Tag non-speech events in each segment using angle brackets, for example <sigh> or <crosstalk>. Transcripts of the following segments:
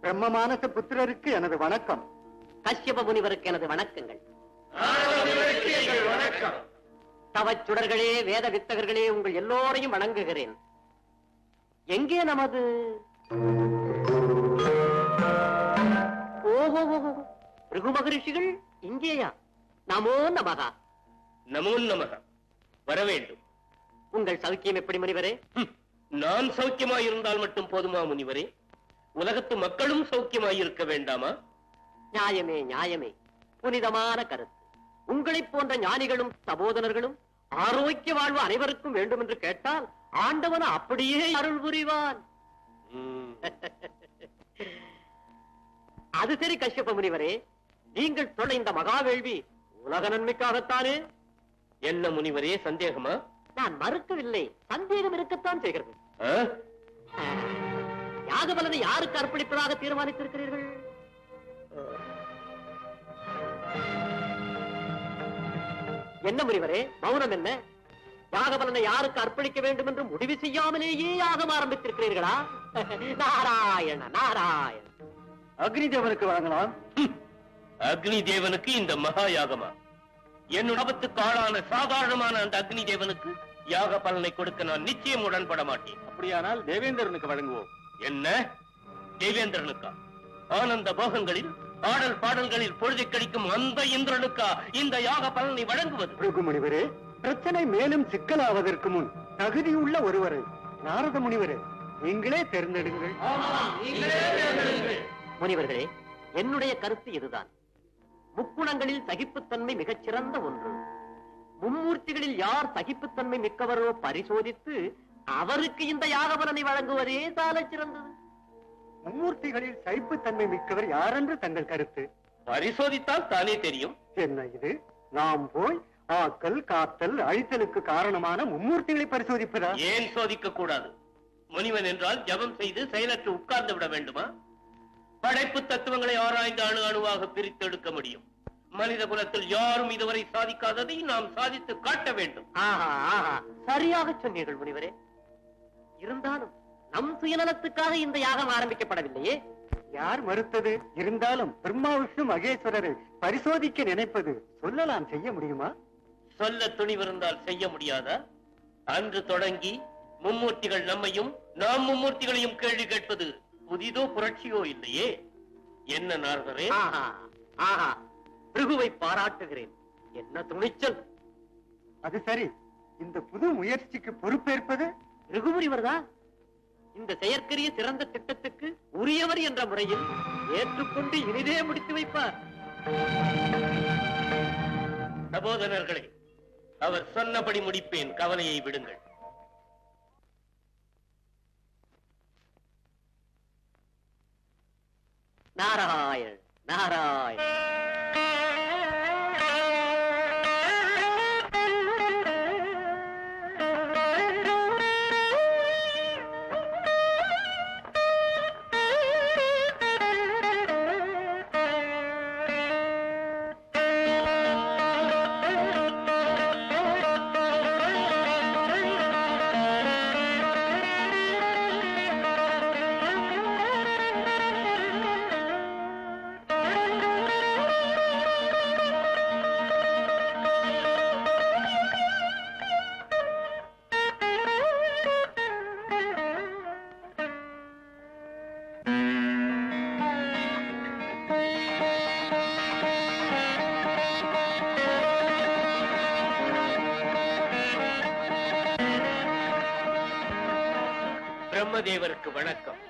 பிரம்மமானச புத்திரருக்கு எனது வணக்கம். கஷ்யப முனிவருக்கு எனது வணக்கங்கள். தவச் சுடர்களே வேத வித்தகர்களே உங்கள் எல்லோரையும் வணங்குகிறேன். எங்கே நமது? ஓஹோ. ரிகு மகரிஷிகள் இங்கேயா? நமோ நமகா. நமோ நமக. வர வேண்டும். உங்கள் சௌக்கியம் எப்படி முனிவரே? நான் சௌக்கியமாயிருந்தால் மட்டும் போதுமா முனிவரே? உலகத்து மக்களும் சௌக்கியமாயிருக்க வேண்டாமா? நியாயமே நியாயமே. புனிதமான கருத்து. உங்களைப் போன்ற ஞானிகளும் சபோதனர்களும் ஆரோக்கிய வாழ்வு அனைவருக்கும் வேண்டும் என்று கேட்டால் ஆண்டவன் அப்படியே அருள் புரிவான். அது சரி கஷ்யப முனிவரே. நீங்கள் சொல்ல இந்த மகா வேள்வி உலக நன்மைக்காகத்தானே? என்ன முனிவரே சந்தேகமா? நான் மறுக்கவில்லை. சந்தேகம் இருக்கத்தான் செய்கிறது. ஆ? யாக பலனை யாருக்கு அர்ப்பணிப்பதாக தீர்மானித்திருக்கிறீர்கள்? என்ன முனிவரே மௌனம் என்ன? யாக பலனை யாருக்கு அர்ப்பணிக்க வேண்டும் என்று முடிவு செய்யாமலேயே யாகம் ஆரம்பித்திருக்கிறீர்களா? <laughs> நாராயண நாராயண. அக்னி தேவனுக்கு வழங்கலாம் அக்னி தேவனுக்கு இந்த மகா யாகமா? என்னுடைய ஆபத்துக்கு ஆளான சாதாரணமான அந்த அக்னி தேவனுக்கு யாக பலனை கொடுக்க நான் நிச்சயம் உடன்பட மாட்டேன். அப்படியானால் தேவேந்திரனுக்கு வழங்குவோம். என்ன? தேவேந்திரனுக்கா? ஆனந்த போகங்களில் ஆடல் பாடல்களில் பொழுதை கழிக்கும் அந்த இந்திரனுக்கா? இந்த யாக பலனை வழங்குவது? பிருகு முனிவரே பிரச்சனை மேலும் சிக்கலாவதற்கு முன் தகுதியுள்ள ஒருவரை நாரத முனிவரே நீங்களே தேர்ந்தெடுங்கள். முனிவர்களே என்னுடைய கருத்து இதுதான். முக்குணங்களில் சகிப்புத்தன்மை மிகச் சிறந்த ஒன்று. மும்மூர்த்திகளில் யார் சகிப்புத்தன்மை மிக்கவரோ பரிசோதித்து அவருக்கு இந்த யாக பலனை வழங்குவதே சாலச் சிறந்தது. மும்மூர்த்திகளில் சைப்புத்தன்மை மிக்கவர் யாரென்று தங்கள் கருத்து? பரிசோதித்தால் தானே தெரியும். என்ன இது? நாம் போய் ஆக்கல் காத்தல் அழித்தலுக்கு காரணமான மும்மூர்த்திகளை பரிசோதிப்பதா? ஏன் சோதிக்க கூடாது? முனிவன் என்றால் ஜெபம் செய்து செயலற்று உட்கார்ந்து விட வேண்டுமா? படைப்பு தத்துவங்களை ஆராய்ந்து அணு அணுவாக பிரித்தெடுக்க முடியும். மனித குலத்தில் யாரும் இதுவரை சாதிக்காததை நாம் சாதித்து காட்ட வேண்டும். ஆஹா ஆஹா. சரியாக சொன்னீர்கள் முனிவரே. இருந்தாலும் நம் சுயநலத்துக்காக இந்த யாகம் ஆரம்பிக்கப்படவில்லையே. யார் மறுத்தது? இருந்தாலும் பிரம்மா விஷ்ணு மகேஸ்வரரை பரிசோதிக்க நினைப்பது சொல்லலாம் செய்ய முடியுமா? சொல்ல துணிவிருந்தால் செய்ய முடியாதா? அன்று தொடங்கி மும்மூர்த்திகள் நம்மையும் நாம் மும்மூர்த்திகளையும் கேள்வி கேட்பது புதிதோ புரட்சியோ இல்லையே? என்ன நாரதரே? ஆஹா ஆஹா பிருகுவை பாராட்டுகிறேன். என்ன துணிச்சல். அது சரி. இந்த புது முயற்சிக்கு பொறுப்பேற்பது? ரிகுமுனிவர்தான் இந்த செயற்கரிய சிறந்த திட்டத்துக்கு உரியவர் என்ற முறையில் ஏற்றுக்கொண்டு இனிதே முடித்து வைப்பார். சகோதரர்களே அவர் சொன்னபடி முடிப்பேன். கவலையை விடுங்கள். நாராயண் நாராயண் பிரம்மதேவருக்கு வணக்கம்.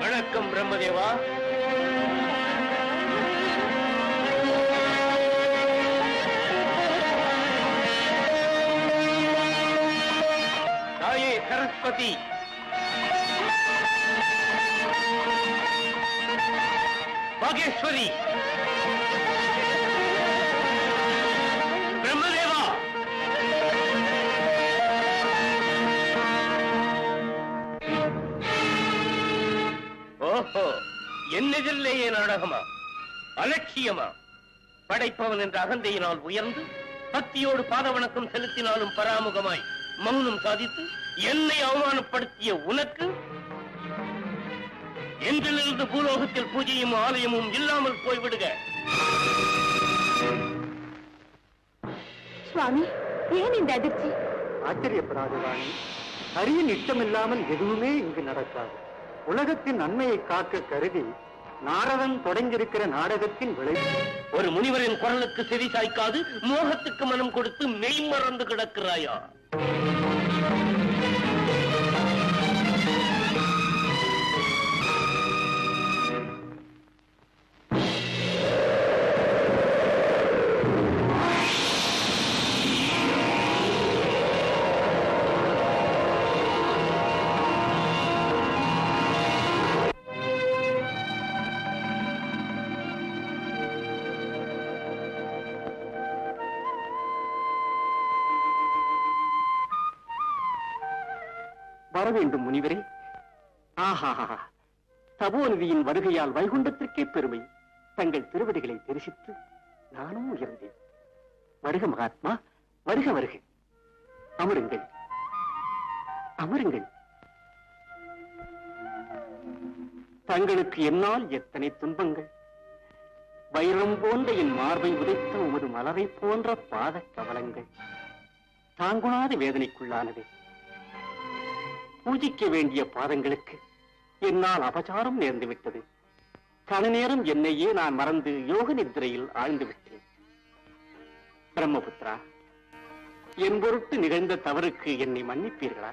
வணக்கம் பிரம்மதேவா. தாயே சரஸ்வதி. பாகேஸ்வரி. அலட்சியமா படைப்பவன் என்ற அகந்தையினால் உயர்ந்து பக்தியோடு பாத வணக்கம் செலுத்தினாலும் பராமுகமாய் மௌனம் சாதித்து என்னை அவமானப்படுத்திய உனக்கு என்றிலிருந்து பூலோகத்தில் பூஜையும் ஆலயமும் இல்லாமல் போய்விடுக. சுவாமி ஏன் இந்த அதிர்ச்சி? ஆச்சரியப்படாது ராணி அரியின் இஷ்டமில்லாமல் எதுவுமே இங்கு நடக்காது. உலகத்தின் நன்மையை காக்க கருதி நாரதன் தொடங்கியிருக்கிற நாடகத்தின் விளைவு ஒரு முனிவரின் குரலுக்கு செவி சாய்க்காது மோகத்துக்கு மனம் கொடுத்து மெய் மறந்து கிடக்கிறாயா? வர வேண்டும் முனிவரே. ஆஹாஹா. தபோநிதியின் வருகையால் வைகுண்டத்திற்கே பெருமை. தங்கள் திருவடிகளை தரிசித்து நானும் உயர்ந்தேன். வருக மகாத்மா வருக வருக. அமருங்கள். அமருங்கள். தங்களுக்கு என்னால் எத்தனை துன்பங்கள். வைரம் போன்ற என் மார்பை உதைத்த உமது மலரை போன்ற பாத கவலங்கள். தாங்குணாத வேதனைக்குள்ளானது. பூஜிக்க வேண்டிய பாதங்களுக்கு என்னால் அபசாரம் நேர்ந்து விட்டது கன நேரம் என்னையே நான் மறந்து யோக நித்திரையில் ஆழ்ந்து விட்டேன் பிரம்மபுத்திரா என் பொருட்டு நிகழ்ந்த தவறுக்கு என்னை மன்னிப்பீர்களா?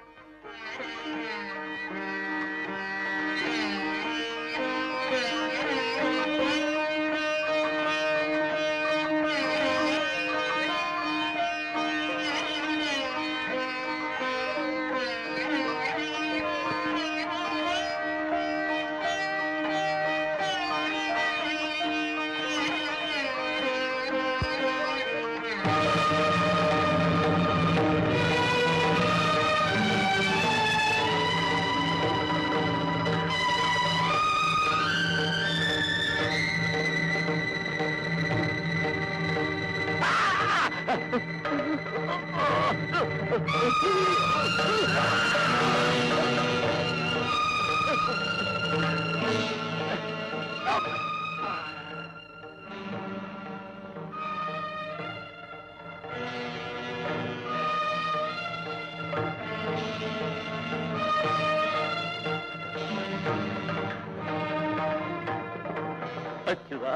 அச்சுதா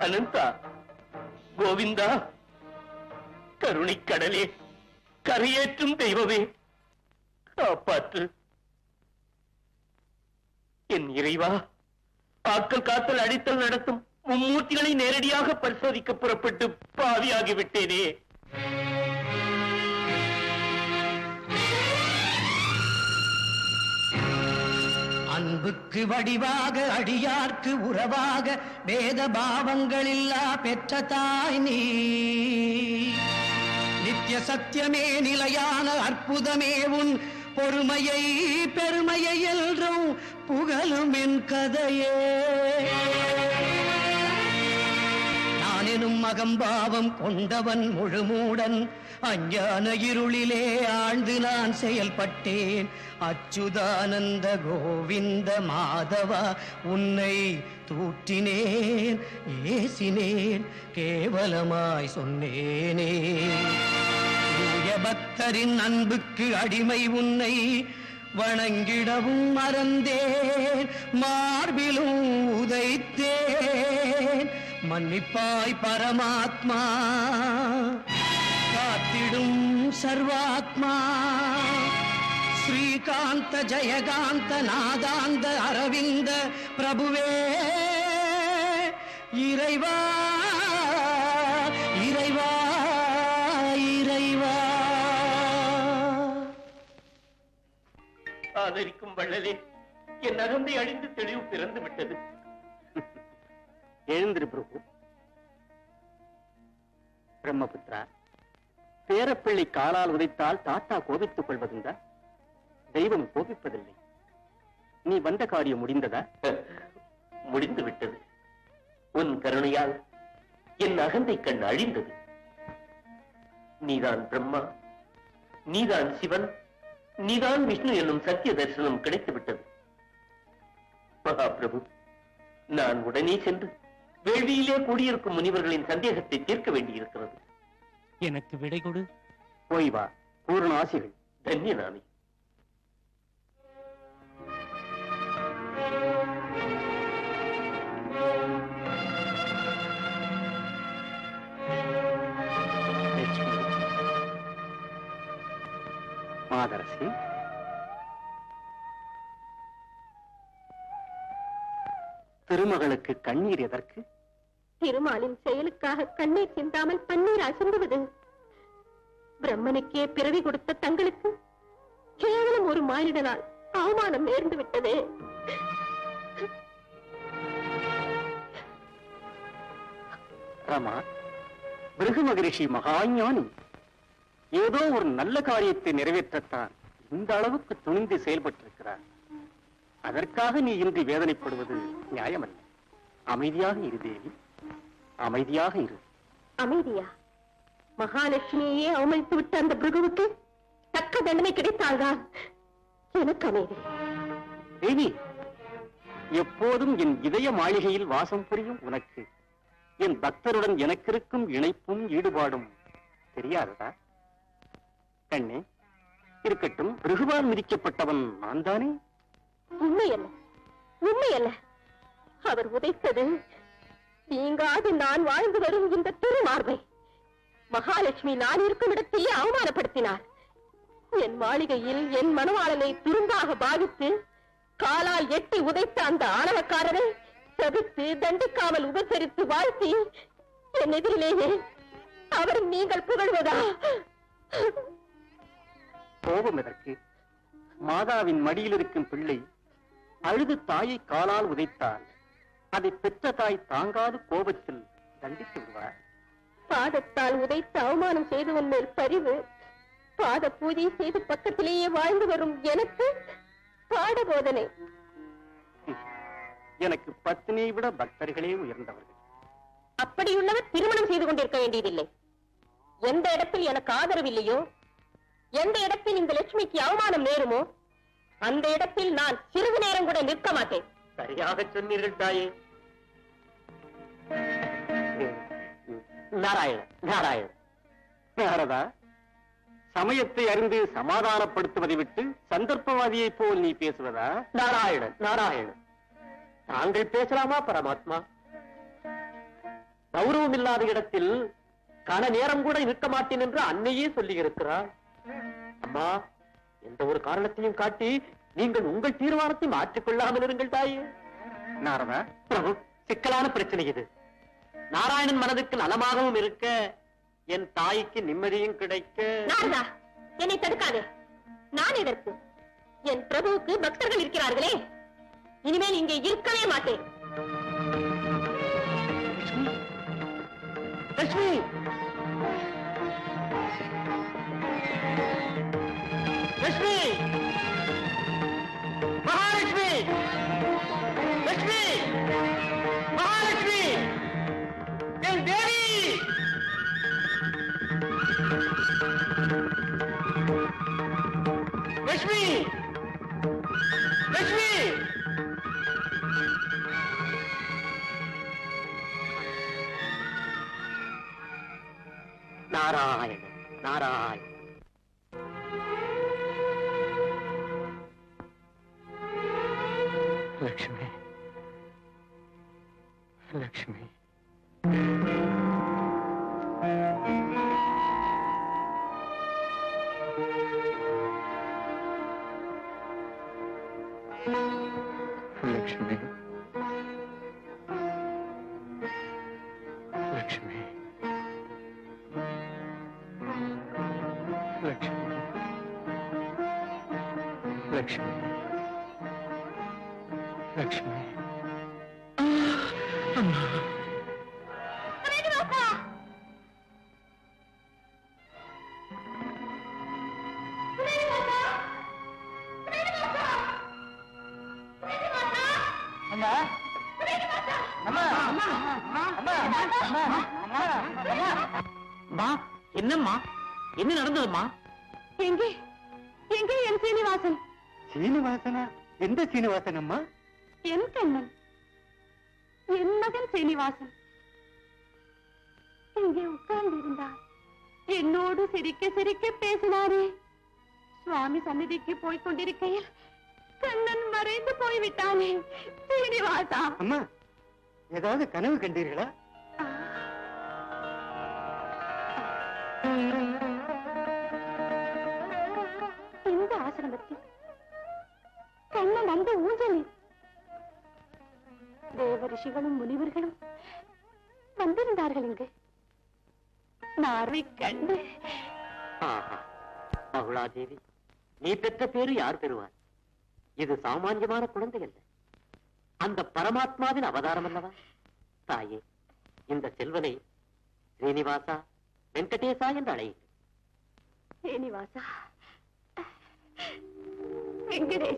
அனந்தா கோவிந்தா கருணைக்கடலே கரியேற்றும் தெய்வமே காப்பாற்று என் இறைவா ஆக்கல் காத்தல் அடித்தல் நடத்தும் மும்மூர்த்திகளை நேரடியாக பரிசோதிக்க புறப்பட்டு பாவியாகிவிட்டேனே அன்புக்கு வடிவாக அடியார்க்கு உறவாக வேத பாவங்களில்லா பெற்ற தாய் நீ நித்திய சத்தியமே நிலையான அற்புதமே உன் பொறுமையை பெருமையை என்றும் புகழும் என் கதையே. நான் எனும் மகம்பாவம் கொண்டவன் முழுமூடன் அஞ்ஞான இருளிலே ஆழ்ந்து நான் செயல்பட்டேன். அச்சுதானந்த கோவிந்த மாதவா உன்னை தூற்றினேன் ஏசினேன் கேவலமாய் சொன்னேனே. பக்தரின் அன்புக்கு அடிமை உன்னை வணங்கிடவும் மறந்தேன் மார்பிலும் உதைத்தேன். மன்னிப்பாய் பரமாத்மா காத்திடும் சர்வாத்மா. ஸ்ரீகாந்த ஜெயகாந்த நாதாந்த அரவிந்த பிரபுவே. இறைவா இறைவா இறைவா. ஆதரிக்கும் வள்ளலே என் அகந்தை அழிந்து தெளிவு பிறந்து விட்டது. எழுந்திரு பிரபு. பிரம்மபுத்திரா பேரப்பிள்ளை காலால் உதைத்தால் தாத்தா கோபித்துக் கொள்வதுண்டா? தெய்வம் கோபிப்பதில்லை. நீ வந்த காரியம் முடிந்ததா? <laughs> முடிந்து விட்டது உன் கருணையால் என் அகந்தை கண் அழிந்தது. நீதான் பிரம்மா நீதான் சிவன் நீதான் விஷ்ணு என்னும் சத்திய தரிசனம் கிடைத்து விட்டது மகாபிரபு நான் உடனே சென்று வேள்வியிலே கூடியிருக்கும் முனிவர்களின் சந்தேகத்தை தீர்க்க வேண்டியிருக்கிறது. எனக்கு விடை கொடு. போய் வா பூர்ண ஆசிகள் தன்யனாமி மாதரசி. திருமகளுக்கு கண்ணீர் எதற்கு? திருமாலின் செயலுக்காக கண்ணீர் சிந்தாமல் பன்னீர் அசந்துவது பிரம்மனுக்கே பிறவி கொடுத்த தங்களுக்கு கேவலம் ஒரு மானிடனால் அவமானம் நேர்ந்து விட்டதே. ராமா பிருகு மகரிஷி மகாஞானி. ஏதோ ஒரு நல்ல காரியத்தை நிறைவேற்றத்தான் இந்த அளவுக்கு துணிந்து செயல்பட்டிருக்கிறார். அதற்காக நீ இன்றி வேதனைப்படுவது நியாயமல்ல. அமைதியாக இரு தேவி. அமைதியாக இரு. அமைதியா? மகாலட்சுமியே அவமதித்து விட்ட அந்த பிருகுவுக்கு தக்க தண்டனை கிடைத்தால்தான் எனக்கு அமைதி. தேவி எப்போதும் என் இதய மாளிகையில் வாசம் புரியும் உனக்கு. என் பக்தருடன் எனக்கிருக்கும் இணைப்பும் ஈடுபாடும் தெரியாததா? கண்ணே இருக்கட்டும் பிருகுவால் மிதிக்கப்பட்டவன் நான் தானே உண்மை அல்ல உண்மை அல்ல அவர் உதைத்தது நீங்காது நான் வாழ்ந்து வரும் இந்த திருமார்பை. மகாலட்சுமி நான் இருக்கும் இடத்தையே அவமானப்படுத்தினார். என் மாளிகையில் என் மனவாளனை துரும்பாக பாவித்து காலால் எட்டி உதைத்த அந்த ஆணவக்காரரை தவிர்த்து தண்டிக்காமல் உபசரித்து வாழ்த்தி என் எதிரிலேயே அவர் நீங்கள் புகழ்வதா? கோபம் எதற்கு மாதாவின் மடியில் இருக்கும் பிள்ளை அழுது தாயை காலால் உதைத்தால் அதை பெற்ற தாய் தாங்காது கோபத்தில் தண்டித்து விடுவார். பாதத்தால் உதைத்து அவமானம் செய்தவன் மேல் பரிவு. பாத பூஜை செய்து பக்கத்திலேயே வாழ்ந்து வரும் எனக்கு பாட போதனை. எனக்கு பத்தினியை விட பக்தர்களே உயர்ந்தவர்கள். அப்படியுள்ளவர் திருமணம் செய்து கொண்டிருக்க வேண்டியதில்லை. எந்த இடத்தில் எனக்கு ஆதரவில்லையோ எந்த இடத்தில் இந்த லட்சுமிக்கு அவமானம் நேருமோ அந்த இடத்தில் நான் சிறிது நேரம் கூட நிற்க மாட்டேன். சரியாக சொன்னீர்கள் தாயே. நாராயண நாராயண. நாரதா சமயத்தை அறிந்து சமாதானப்படுத்துவதை விட்டு சந்தர்ப்பவாதியைப் போல் நீ பேசுவதா? நாராயணன் நாராயணன் தாங்கள் பேசலாமா பரமாத்மா? கௌரவம் இல்லாத இடத்தில் கன நேரம் கூட இருக்க மாட்டேன் என்று அன்னையே சொல்லி இருக்கிறார் அம்மா எந்த ஒரு காரணத்தையும் காட்டி நீங்கள் உங்கள் தீர்மானத்தை மாற்றிக் கொள்ளாமல் இருங்கள் தாயே. நாரதா. பிரபு சிக்கலான பிரச்சனை இது. நாராயணன் மனதுக்கு நலமாகவும் இருக்க என் தாய்க்கு நிம்மதியும் கிடைக்க. நாரதா என்னை தடுக்காதே. நான் எதற்கு? என் பிரபுவுக்கு பக்தர்கள் இருக்கிறார்களே. இனிமேல் இங்கே இருக்கவே மாட்டேன். லட்சுமி லட்சுமி லட்சுமி மகாலட்சுமி என் தேவி Lakshmi Lakshmi Narayana Lakshmi. Lakshmi. Lakshmi. Lakshmi. Lakshmi. Lakshmi. என்னம்மா? என்ன நடந்ததுமா எங்கே? எங்கே என் சீனிவாசன்? சீனிவாசனா? எந்த சீனிவாசன் அம்மா என் கண்ணன். என் மகன் சீனிவாசன். இங்கே உட்கார்ந்து இருந்தார் என்னோடு சிரிக்க சிரிக்க பேசினாரே. சுவாமி சந்நிதிக்கு போய்க் கொண்டிருக்கையில் கண்ணன் மறைந்து போய்விட்டானே. சீனிவாசா. அம்மா ஏதாவது கனவு கண்டீர்களா? இந்த ஆசிரமத்தில் கண்ணன் அந்த ஊஞ்சலில் தேவ ரிஷிகளும் முனிவர்களும் வந்திருந்தார்கள் இங்கு. நாரை கண்டு. ஆஹா பகுலாதேவி நீ பெற்ற பேரு யார் பெறுவார் இது சாமானியமான குழந்தை அல்ல அந்த பரமாத்மாவின் அவதாரம் அல்லவா? தாயே இந்த செல்வனை ஸ்ரீனிவாசா வெங்கடேசா என்று அழையுங்கள். சீனிவாசா வெங்கடேஷ்